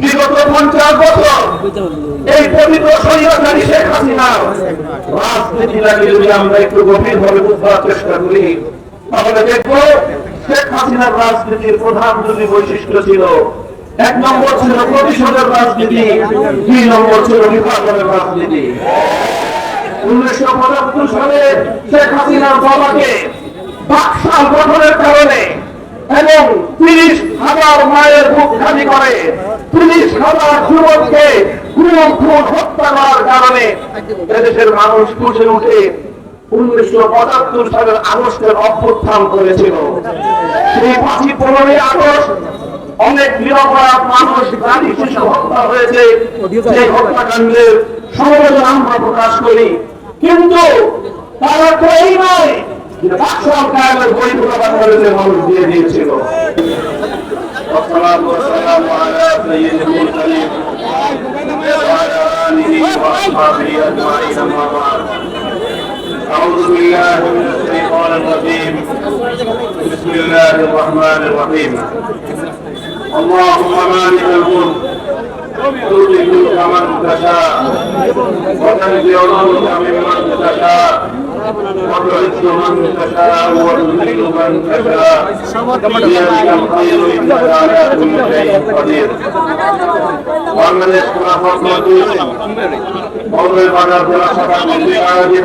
বিগত পঞ্চাশ বছর এই পবিত্র স্বৈরাচারী শেখ হাসিনার রাজনীতিটাকে যদি আমরা একটু গভীরভাবে বুঝবার চেষ্টা করি, তাহলে দেখব শেখ হাসিনার রাজনীতির প্রধান দুটি বৈশিষ্ট্য ছিল, এক নম্বর ছিল প্রতিশোধের রাজনীতি, দুই নম্বর ছিল বিভাজনের রাজনীতি। উনিশশো পঁচাত্তর সালে শেখ হাসিনার বাবাকে বাকশাল গঠনের কারণে এবং তিরিশ হাজার মায়ের বুক খালি করে তিরিশ হাজার যুবককে খুন খুন, হত্যা করার কারণে এদেশের মানুষ ফুসে উঠে উনিশশো পঁচাত্তর সালের আগস্টের অভ্যুত্থান করেছিল। সেই পাঁচই পনেরোই আগস্ট অনেক নিরপরাধ মানুষ গাড়ি শিশু হত্যা হয়েছে। সেই হত্যাকাণ্ডের সমবেদনা আমরা প্রকাশ করি। কিন্তু তার অর্থ এই নয় কায়েমের বইগুলো মানুষ দিয়ে দিয়েছিল। والصلاة والسلام على سيد المرسلين وعلى آله وأصحابه أجمعين أما بعد. أعوذ بالله من الشيطان الرجيم. بسم الله الرحمن الرحيم. اللهم مالك الملك تؤتي الملك من تشاء وتنزع الملك ممن تشاء. تضل من تشاء وتذل من تشاء بيدك الخير انك على كل شيء قدير ومن يصلح مخلوقين ومن على كل شيء قدير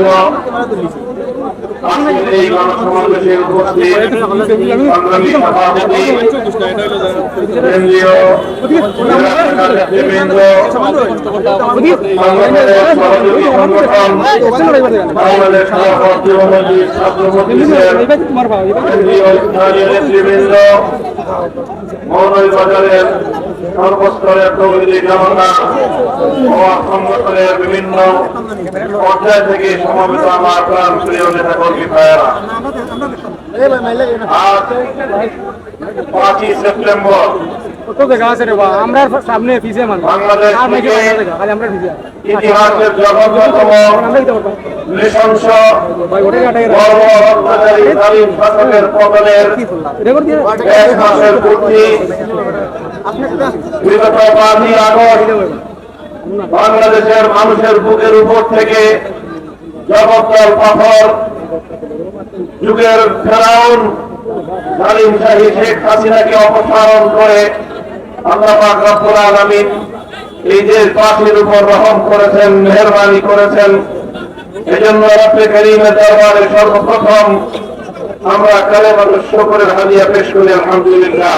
এই গণসমাবেশে উপস্থিত সংগ্রামী সভাপতি কেন্দ্রীয় নেতৃবৃন্দ বাংলাদেশ সহযোগী সংগঠন বাংলাদেশ খেলাফত যুব ছাত্র মজলিসের কেন্দ্রীয় নেতৃবৃন্দ মৌলভী বাজারের সর্বস্তরের প্রকৃতি জনতা সংগঠনের বিভিন্ন পর্যায় থেকে সমবেত আমার প্রাণ প্রিয় নেতা কর্মী ভাইয়েরা। আজ পাঁচই সেপ্টেম্বর কত জায়গা আছে রে বা আমরা সামনে পিছে মানুষ। আর নাকি থেকে বাংলা জায়গা খালি আমরা পিছে ইতিহাসের জঘন্যতম আমরা দিতে পারব নৃশংস ভাই ওটাই আটাই বর্ব অত্যাচারী জালিম শাসকের পতনের এক মাসের পূর্তি বিগত পাঁচই আগস্ট বাংলাদেশের মানুষের বুকের উপর থেকে জগদ্দল পাথর যুগের ফেরাউন জালিম শাহী শেখ হাসিনাকে অপসারণ করে আল্লাহ পাক রব্বুল আলামিন এই যে পাখির উপর রহম করেছেন, মেহরবানি করেছেন। এজন্য রব্বে করিমের দরবারে সর্বপ্রথম আমরা কালেমার শুকরের হাদিয়া পেশ করি, আলহামদুলিল্লাহ।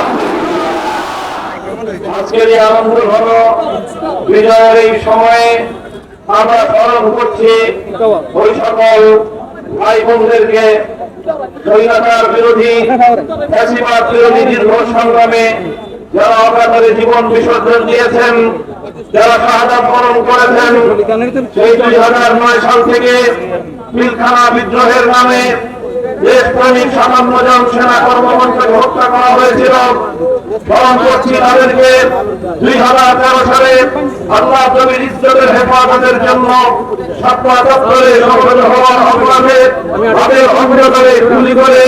আজকের এই আনন্দ ঘন বিজয়ের এই সময়ে আমরা স্মরণ করছি ওই সকল ভাই বোনদেরকে স্বৈরাচার বিরোধী বিরোধী দীর্ঘ সংগ্রামে যারা অকাতরে জীবন বিসর্জন দিয়েছেন, যারা শাহাদাত বরণ করেছেন, সেই দুই হাজার নয় সাল থেকে পিলখানা বিদ্রোহের নামে দেশপ্রেমিক সামান্য সেনা কর্মমন্ত্রীকে হত্যা করা হয়েছিল। স্মরণ করছি তাদেরকে দুই হাজার তেরো সালে আল্লাহ হেফাজতের জন্য সাতমা দপ্তরে সংগঠিত হওয়ার অপরাধে তাদের গুলি করে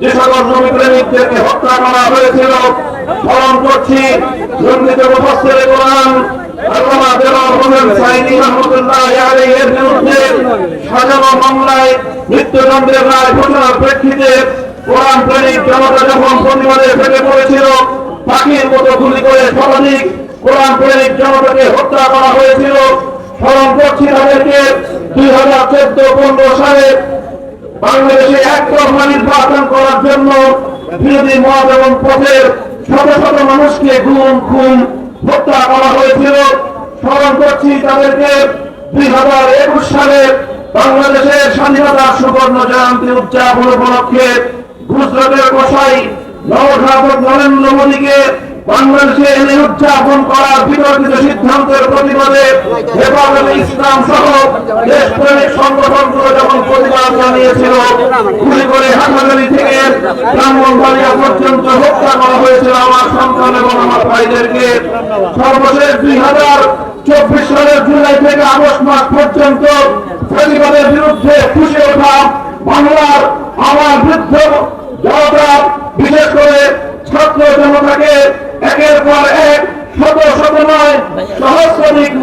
যে সকল নবী প্রেমিকদেরকে মৃত্যুদণ্ডের রায় ঘোষণার প্রেক্ষিতে কোরআন প্রেমিক জনতা যখন প্রতিবাদে ফেটে পড়েছিল, পাখির মতো গুলি করে শতাধিক কোরআন প্রেমিক জনতাকে হত্যা করা হয়েছিল। স্মরণ করছি তাদেরকে দুই হাজার চোদ্দ পনেরো সালে বাংলাদেশে একতরফা নির্বাচন করার জন্য বিরোধী মত এবং পথের শত শত মানুষকে গুম, খুন, হত্যা করা হয়েছিল। স্মরণ করছি তাদেরকে দুই হাজার একুশ সালে বাংলাদেশের স্বাধীনতা সুবর্ণ জয়ন্তী উদযাপন উপলক্ষে গুজরাটের কষাই নরেন্দ্র মোদীকে বাংলাদেশে উদযাপন করার সিদ্ধান্তের প্রতিবাদে ইসলাম সহ দেশপ্রেমিক সংগঠনগুলো যখন প্রতিবাদ জানিয়েছিল, গুলি করে থেকে পর্যন্ত হত্যা করা হয়েছিল আমার সন্তান এবং আমার ভাইদেরকে। সর্বশেষ দুই হাজার চব্বিশ সালের জুলাই থেকে আগস্ট মাস পর্যন্ত প্রতিবাদের বিরুদ্ধে খুশি ওঠা বাংলার আমার বৃদ্ধ জনতা, বিশেষ করে ছাত্র জনতাকে একের পর এক শত শত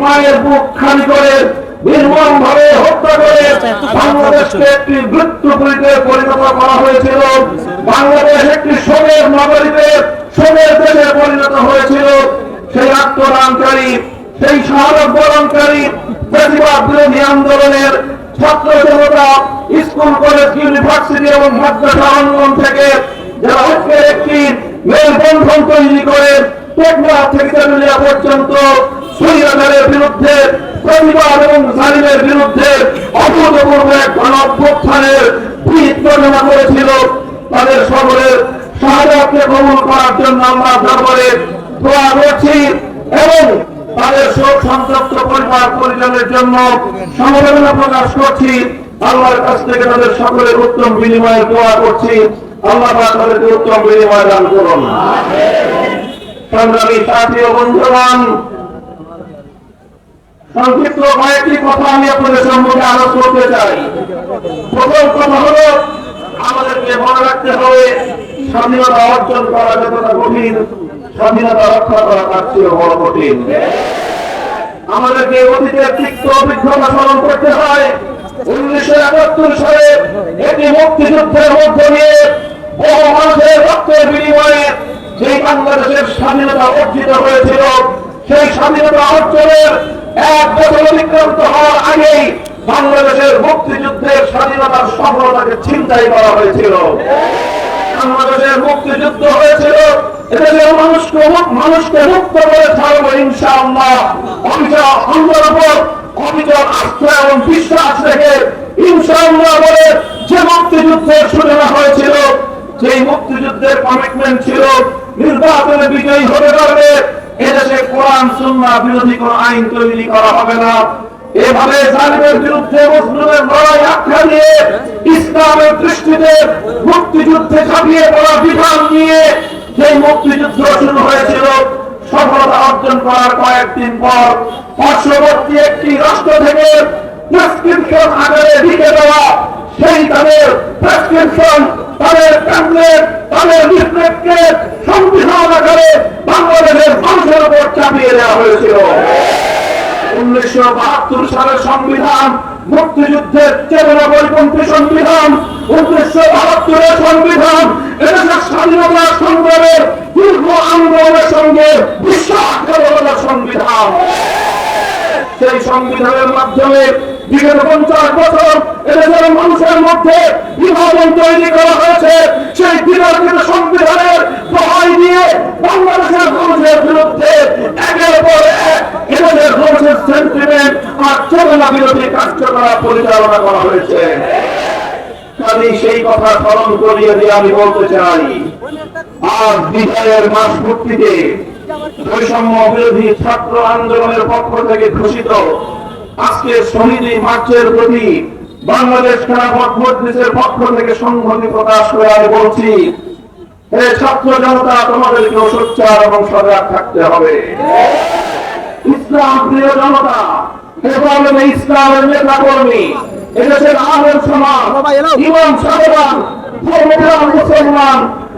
মায়ের বুক খালি করে নির্মম ভাবে হত্যা করে বাংলাদেশকে একটি মৃত্যুপুরীতে পরিণত করা হয়েছিল। বাংলাদেশ একটি শোকের নগরীতে শোকের দেশে পরিণত হয়েছিল। সেই আত্মদানকারী, সেই শাহাদত প্রতিবাদ বিরোধী আন্দোলনের ছাত্র জনতা স্কুল কলেজ, ইউনিভার্সিটি এবং মাদ্রাসা অঙ্গন থেকে যারা একটি মেলবন্ধন তৈরি করে টেকনাফ থেকে তেতুলিয়া পর্যন্ত সৈরাদের বিরুদ্ধে প্রতিবাদ এবং জালিমের বিরুদ্ধে অভূতপূর্ব এক গণ ভিত বর্ণনা করেছিল। তাদের সকলের শাহাদাতকে কবুল করার জন্য আমরা দরবারে দোয়া করছি এবং তাদের শোক সন্তপ্ত পরিবার পরিজনের জন্য সমবেদনা প্রকাশ করছি। আল্লাহর কাছ থেকে তাদের সকলের উত্তম বিনিময়ে দোয়া করছি। আল্লাহ তাদেরকে উত্তম বিনিময় দান করুন। সংগ্রামী সাথী ও বন্ধুগণ, সংক্ষিপ্ত কয়েকটি কথা আমি আপনাদের সম্মুখে আলোচ করতে চাই। প্রথম কথা হলো, আমাদেরকে মনে রাখতে হবে, স্বাধীনতা অর্জন করা যতটা কঠিন, স্বাধীনতা রক্ষা করা তার চেয়ে বড় কঠিন। আমাদেরকে অতীতের তিক্ত অভিজ্ঞতা স্মরণ করতে হয়। উনিশশো একাত্তর সালে এটি মুক্তিযুদ্ধের মধ্য দিয়ে বহু মানুষের রক্তের বিনিময়ে সেই বাংলাদেশের স্বাধীনতা অর্জিত হয়েছিল, সেই স্বাধীনতা অর্জনের এক বছর অতিক্রান্ত হওয়ার আগেই বাংলাদেশের মুক্তিযুদ্ধের স্বাধীনতার সফলতাকে ছিনতাই করা হয়েছিল। বাংলাদেশের মুক্তিযুদ্ধ হয়েছিল এদেশের মানুষকে মানুষকে মুক্ত করে ছাড়বো ইনশাআল্লাহ। অবিচল অন্ধের উপর অবিচল আস্থা এবং বিশ্বাস রেখে ইনশাআল্লাহ বলে যে মুক্তিযুদ্ধের সূচনা হয়েছিল সেই মুক্তিযুদ্ধের কমিটমেন্ট ছিল, নির্বাচনে বিজয়ী হতে পারবে, এদেশে কোরআন, সুন্নাহ, বিরোধী কোন আইন তৈরি করা হবে না। এভাবে জালিমের বিরুদ্ধে মুসলিমের লড়াই আখ্যা দিয়ে ইসলামের দৃষ্টিতে মুক্তিযুদ্ধে ঝাঁপিয়ে পড়া বিধান নিয়ে সেই মুক্তিযুদ্ধ শুরু হয়েছিল, সফলতা অর্জন করার কয়েকদিন পর পার্শ্ববর্তী একটি রাষ্ট্র থেকে প্রেসক্রিপশন আকারে লিখে দেওয়া, সেই তাদের প্রেসক্রিপশন তাদের প্যামলেট তাদের লিফলেটকে সংবিধান আকারে বাংলাদেশের মানুষের উপর চাপিয়ে দেওয়া হয়েছিল। উনিশশো বাহাত্তর সালের সংবিধান, মুক্তিযুদ্ধের চেতনা পরিপন্থী সংবিধান, উনিশশো বাহাত্তরের সংবিধান, এদেশের স্বাধীনতা সংগ্রামের দীর্ঘ আন্দোলনের সঙ্গে বিশ্বাসঘাতকতার সংবিধান। সেই সংবিধানের মাধ্যমে বিগত পঞ্চাশ বছর এদেশের মানুষের মধ্যে বিভাজন তৈরি করা হয়েছে, সেই বিভাজিত সংবিধানের দিয়ে বাংলাদেশের মানুষের বিরুদ্ধে একের পর এক এদেশের মানুষের সেন্টিমেন্ট আর চেতনা বিরোধী কার্যকলাপ পরিচালনা করা হয়েছে। সেই কথা স্মরণ করিয়ে দিয়ে আমি বলতে চাই, আজ বিজয়ের মাস পূর্তিতে বৈষম্য বিরোধী ছাত্র আন্দোলনের পক্ষ থেকে ঘোষিত আজকে শহীদী মার্চের প্রতি বাংলাদেশ খেলাফত মজলিসের পক্ষ থেকে সংহতি প্রকাশ করে আমি বলছি হে ছাত্র জনতা তোমাদেরকেও সোচ্চার এবং সজাগ থাকতে হবে। ইসলাম প্রিয় জনতা হে ইসলামের নেতা কর্মী এদেশের আলের সমাজ ইমাম সাহেবান মুসলমান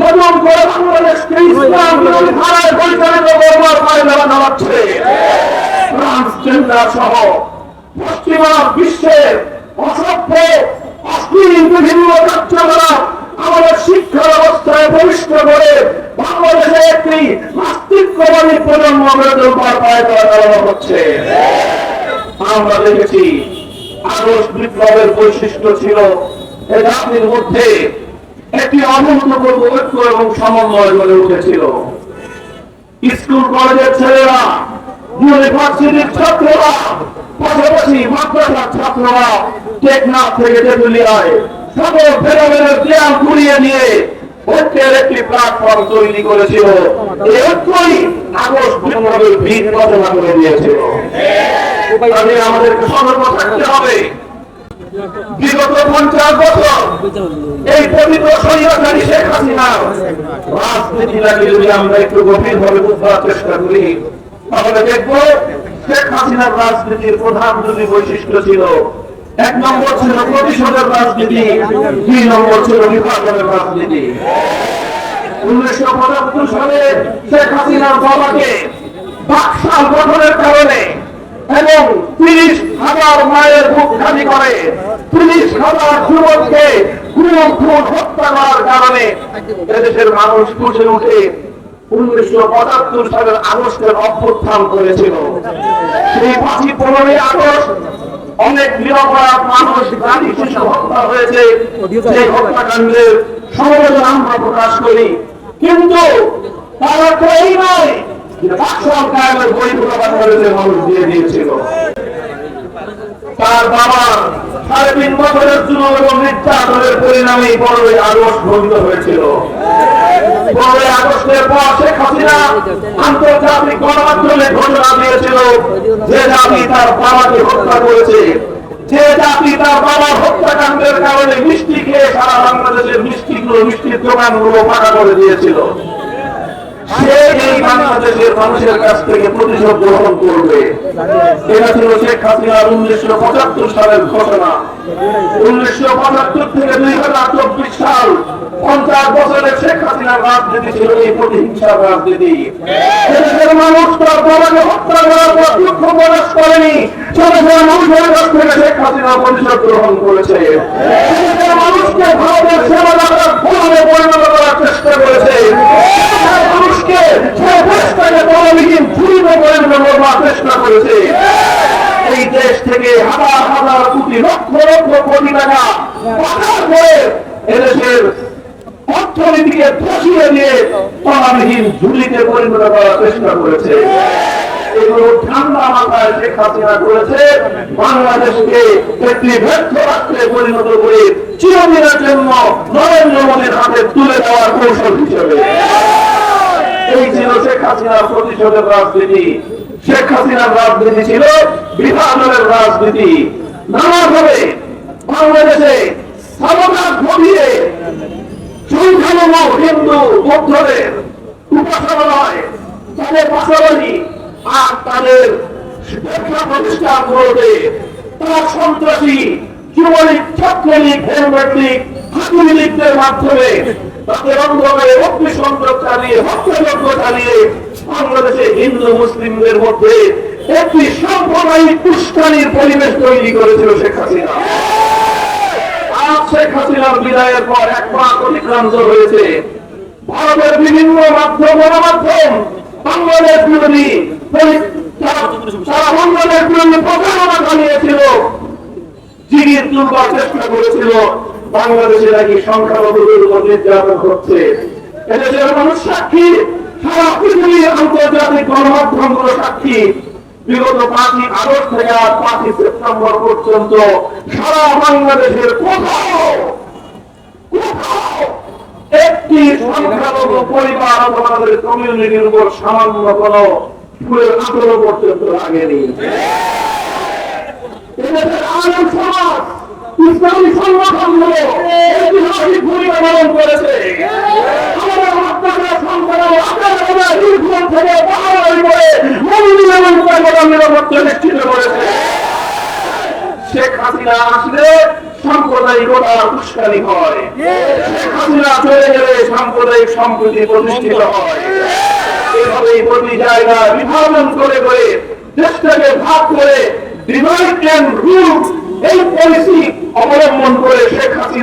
নতুন করে বাংলাদেশকে ইসলাম বিরোধী ধারায় আমাদের শিক্ষা ব্যবস্থায় প্রবিষ্ট করে বাংলাদেশে একটি নাস্তিক্যবাদী প্রজন্ম তোলবার পায়ে দেওয়া হচ্ছে। আমরা দেখেছি আগস্ট বিপ্লবের বৈশিষ্ট্য ছিল এ জাতির মধ্যে একটি অভূতপূর্ব ঐক্য এবং সমন্বয় গড়ে উঠেছিল। স্কুল কলেজের ছেলেরা ইউনিভার্সিটির ছাত্ররা পাশাপাশি মাদ্রাসার ছাত্ররা টেকনাফ থেকে তেতুলিয়ায় সকল ফেরামের দেয়াল ঘুরিয়ে নিয়ে ঐক্যের একটি প্ল্যাটফর্ম তৈরি করেছিল। এই ঐক্যই আগস্ট বিপ্লবের ভিত রচনা করে দিয়েছিল। কাজে আমাদেরকে সতর্ক থাকতে হবে। বিগত পঞ্চাশ বছর এই পবিত্র সৈন্যকারী শেখ হাসিনার রাজনীতিটাকে যদি আমরা একটু গভীরভাবে বুঝবার চেষ্টা করি, তাহলে দেখব শেখ হাসিনার রাজনীতির প্রধান দুটি বৈশিষ্ট্য ছিল। এক নম্বর ছিল প্রতিশোধের রাজনীতি, দুই নম্বর ছিল বিভাজনের রাজনীতি। উনিশশো পঁচাত্তর সালে শেখ হাসিনার বাবাকে বাকশাল গঠনের কারণে এবং তিরিশ হাজার মায়ের বুক খালি করে। তিরিশ হাজার যুবককে খুন হত্যা করার কারণে এদেশের মানুষ উঠে উনিশশো পঁচাত্তর সালের আগস্টের অভ্যুত্থান করেছিল। সেই পাঁচই পনেরোই আগস্ট অনেক নিরপরাধ মানুষ গাড়ি শিশু হত্যা হয়েছে। সেই হত্যাকাণ্ডের আমরা প্রকাশ করি। কিন্তু তার অর্থ এই নয় পরিণামে পনেরোই আগস্ট ঘটিত হয়েছিল। পনেরোই আগস্টের পর শেখ হাসিনা আন্তর্জাতিক গণমাধ্যমে ঘোষণা দিয়েছিল, যে জাতি তার বাবাকে হত্যা করেছে, যে জাতি তার বাবার হত্যাকাণ্ডের কারণে মিষ্টি খেয়ে সারা বাংলাদেশের মিষ্টিগুলো, মিষ্টির দোকানগুলো ফাঁকা করে দিয়েছিল। সে এই বাংলাদেশের মানুষের কাছ থেকে প্রতিশোধ গ্রহণ করবে। এটা ছিল শেখ হাসিনার উনিশশো পঁচাত্তর সালের ঘটনা উনিশশো পঁচাত্তর থেকে দুই হাজার চব্বিশ সাল পঞ্চাশ বছরের শেখ হাসিনার রাজনীতি ছিল এই প্রতিহিংসার রাজনীতি। এদেশের মানুষ তার বাবাকে হত্যা করার পর দুঃখ প্রকাশ করেনি। সাধারণ মানুষের কাছ থেকে শেখ হাসিনা প্রতিশোধ গ্রহণ করেছে। মানুষকে ভারতের সেবা দাতার ফোনে পরিণত করার চেষ্টা করেছে। চেষ্টা করেছে। এই দেশ থেকে হাজার হাজার কোটি লক্ষ লক্ষ কোটি টাকা পাচার করে এদেশের অর্থনীতিকে ঝুলিতে পরিণত করার চেষ্টা করেছে। এগুলো ঠান্ডা মাথায় শেখ হাসিনা করেছে। বাংলাদেশকে একটি ব্যর্থ রাষ্ট্রে পরিণত করে চিরদিনের জন্য নরেন্দ্র মোদীর হাতে তুলে দেওয়ার কৌশল হিসেবে। হাসিনার প্রতিশোধের রাজনীতি, শেখ হাসিনার রাজনীতি ছিল বিভাজনের রাজনীতি। নানাভাবে বাংলাদেশে হিন্দু বৌদ্ধদের উপাসনালয় তাদের পাশাপাশি আর তাদের শিক্ষা প্রতিষ্ঠান করবে তার সন্ত্রাসী যুবলীগ, ছাত্রলীগ লীগ হাতুড়ি মাধ্যমে ভারতের বিভিন্ন মাধ্যম গণমাধ্যম, বাংলাদেশ বিরোধী তারা বাংলাদেশ বিরোধী প্রচারণা চালিয়েছিল। চেষ্টা করেছিল। বাংলাদেশে নাকি সংখ্যালঘুদের উপর নির্যাতন হচ্ছে। বাংলাদেশের সংখ্যালঘু কমিউনিটির উপর সামান্য কোন ফুলের পর্যন্ত লাগেনি। সমাজ ইসলামী সংগঠনগুলো ঐতিহাসিক ভূমিকা পালন করেছে। আমাদের নিশ্চিত করেছে। শেখ হাসিনা আসলে সাম্প্রদায়িকতা উস্কানি হয়। শেখ চলে গেলে সাম্প্রদায়িক সম্প্রীতি প্রতিষ্ঠিত হয়। এভাবেই প্রতি জায়গায় বিভাজন করে করে দেশটাকে ভাগ করে ডিভাইড অ্যান্ড রুল এই পলিসি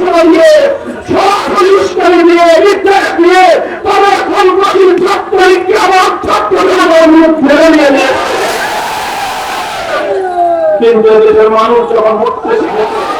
নির্দেশনা দিয়ে সরাসরি উস্কানি দিয়ে নির্দেশ দিয়ে তাদের সন্ত্রাসী ছাত্রলীগকে আবার ছাত্রদের মুখ ফেলে নিয়ে দেশের মানুষ যখন মরতে শিখেছে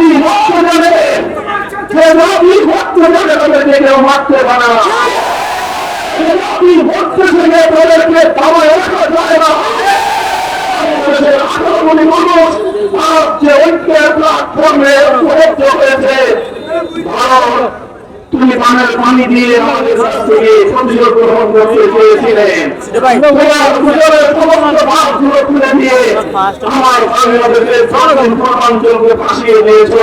আপনি রক্ত দেবে। যে আপনি রক্ত দেবে তাদেরকে কেউ মারতে পারে না। আপনি ভক্ত থেকে তাদেরকে দাবায় রাখা যায় না বাংলাদেশের আঠারো মানুষ ভারত যে ঐক্যের ভারত তুমি পানের পানি দিয়ে আমাদের কাছ থেকে প্রতিশোধ গ্রহণ করতে চেয়েছিলেন। সমস্ত ভাবগুলো তুলে দিয়ে আমার বাংলাদেশের জনগণ পূর্বাঞ্চলকে ভাসিয়ে দিয়েছ।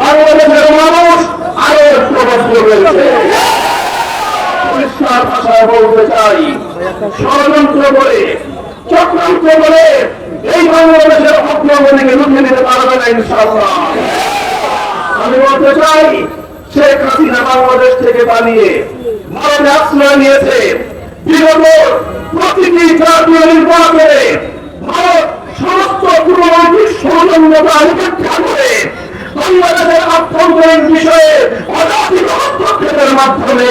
বাংলাদেশের মানুষ আরও প্রবদ্ধ হয়েছে পরিষ্কার ভাষায় বলতে চাই ষড়যন্ত্র করে চক্রান্ত করে এই বাংলাদেশের অগ্রগতিকে লুকিয়ে নিতে পারবে না ইনশাআল্লাহ। আমি বলতে চাই শেখ হাসিনা বাংলাদেশ থেকে পালিয়ে ভারতে আশ্রয় নিয়েছে। বিগত প্রতিটি জাতীয় নির্বাচনে ভারত সমস্ত পূর্ববর্তী সৌজন্যতা উপেক্ষা করে বাংলাদেশের আভ্যন্তরীণ বিষয়ে অজাতি হস্তক্ষেপের মাধ্যমে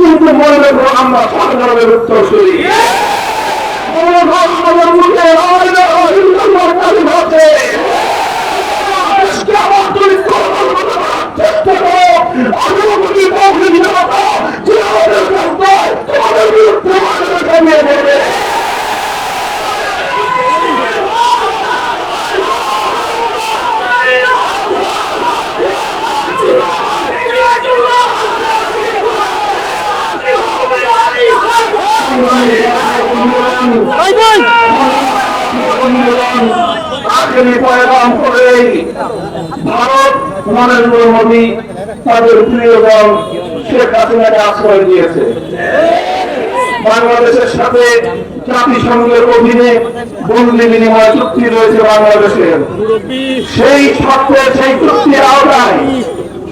কিন্তু মনে রেখো আমরা সরকারের উত্তরসূরি আমাদের মুখে কালী ভাষে দেশকে আবার তৈরি করার চেষ্টা করো অগ্রগতি পৌঁছে জনতা যে আমাদের রাস্তায় তোমাদের বিরুদ্ধে বাংলাদেশের সেই শর্তে সেই চুক্তির আওতায়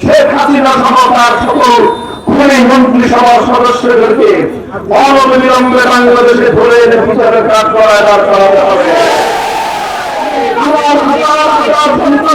শেখ হাসিনা সহ তার সকল খুনি মন্ত্রিসভার সদস্যদেরকে অনবিলম্বে বাংলাদেশে ধরে এনে বিচারের কাজ করায় দাঁড় করাতে হবে আমার হাজার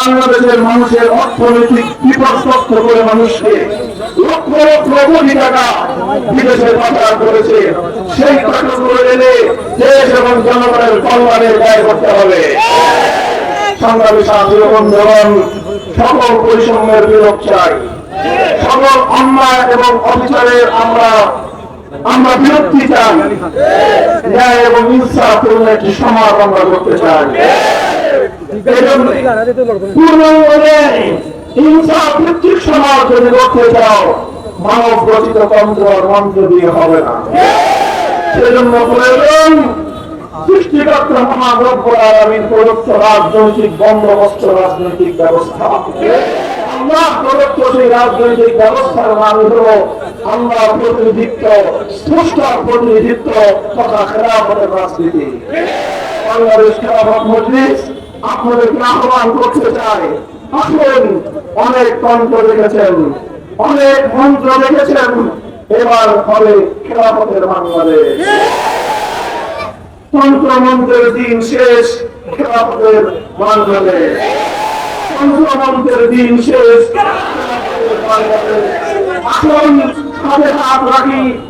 বাংলাদেশের মানুষের অর্থনৈতিক বিপর্যস্ত করে মানুষকে লক্ষ লক্ষ কোটি টাকা বিদেশে পাচার করেছে, সেই টাকাগুলো এনে দেশ এবং জনগণের কল্যাণের ব্যয় করতে হবে। সংগ্রামী সাথী বন্ধুগণ, সকল পরিশ্রমের বিরোধ চাই। সকল অন্যায় এবং অবিচারের আমরা আমরা বিরক্তি চাই। ন্যায় এবং ইনসাফপূর্ণ একটি সমাজ আমরা করতে চাই। জন্য হিংসা ভিত্তিক সমাজ যদি করতে চাও মানব রচিত তন্ত্র মন্ত্র দিয়ে হবে না। সেজন্য প্রয়োজন সৃষ্টিকর্তা মহাদ্রব্য আগামীর প্রদত্ত রাজনৈতিক বন্দোবস্ত রাজনৈতিক ব্যবস্থা। আমরা প্রদত্ত সেই রাজনৈতিক ব্যবস্থার নাম হল আমরা প্রতিনিধিত্ব স্রষ্টার প্রতিনিধিত্ব তথা খেলাফতের রাজনীতি। বাংলাদেশ খেলাফত মজলিস আপনাদেরকে আহ্বান করতে চাই? আসুন, অনেক তন্ত্র দেখেছেন, অনেক মন্ত্র দেখেছেন। এবার হবে খেলাফতের বাংলাদেশ। তন্ত্রমন্ত্রের দিন শেষ খেলাফতের বাংলাদেশ। তন্ত্রমন্ত্রের দিন শেষ। আসুন হাতে হাত রাখি।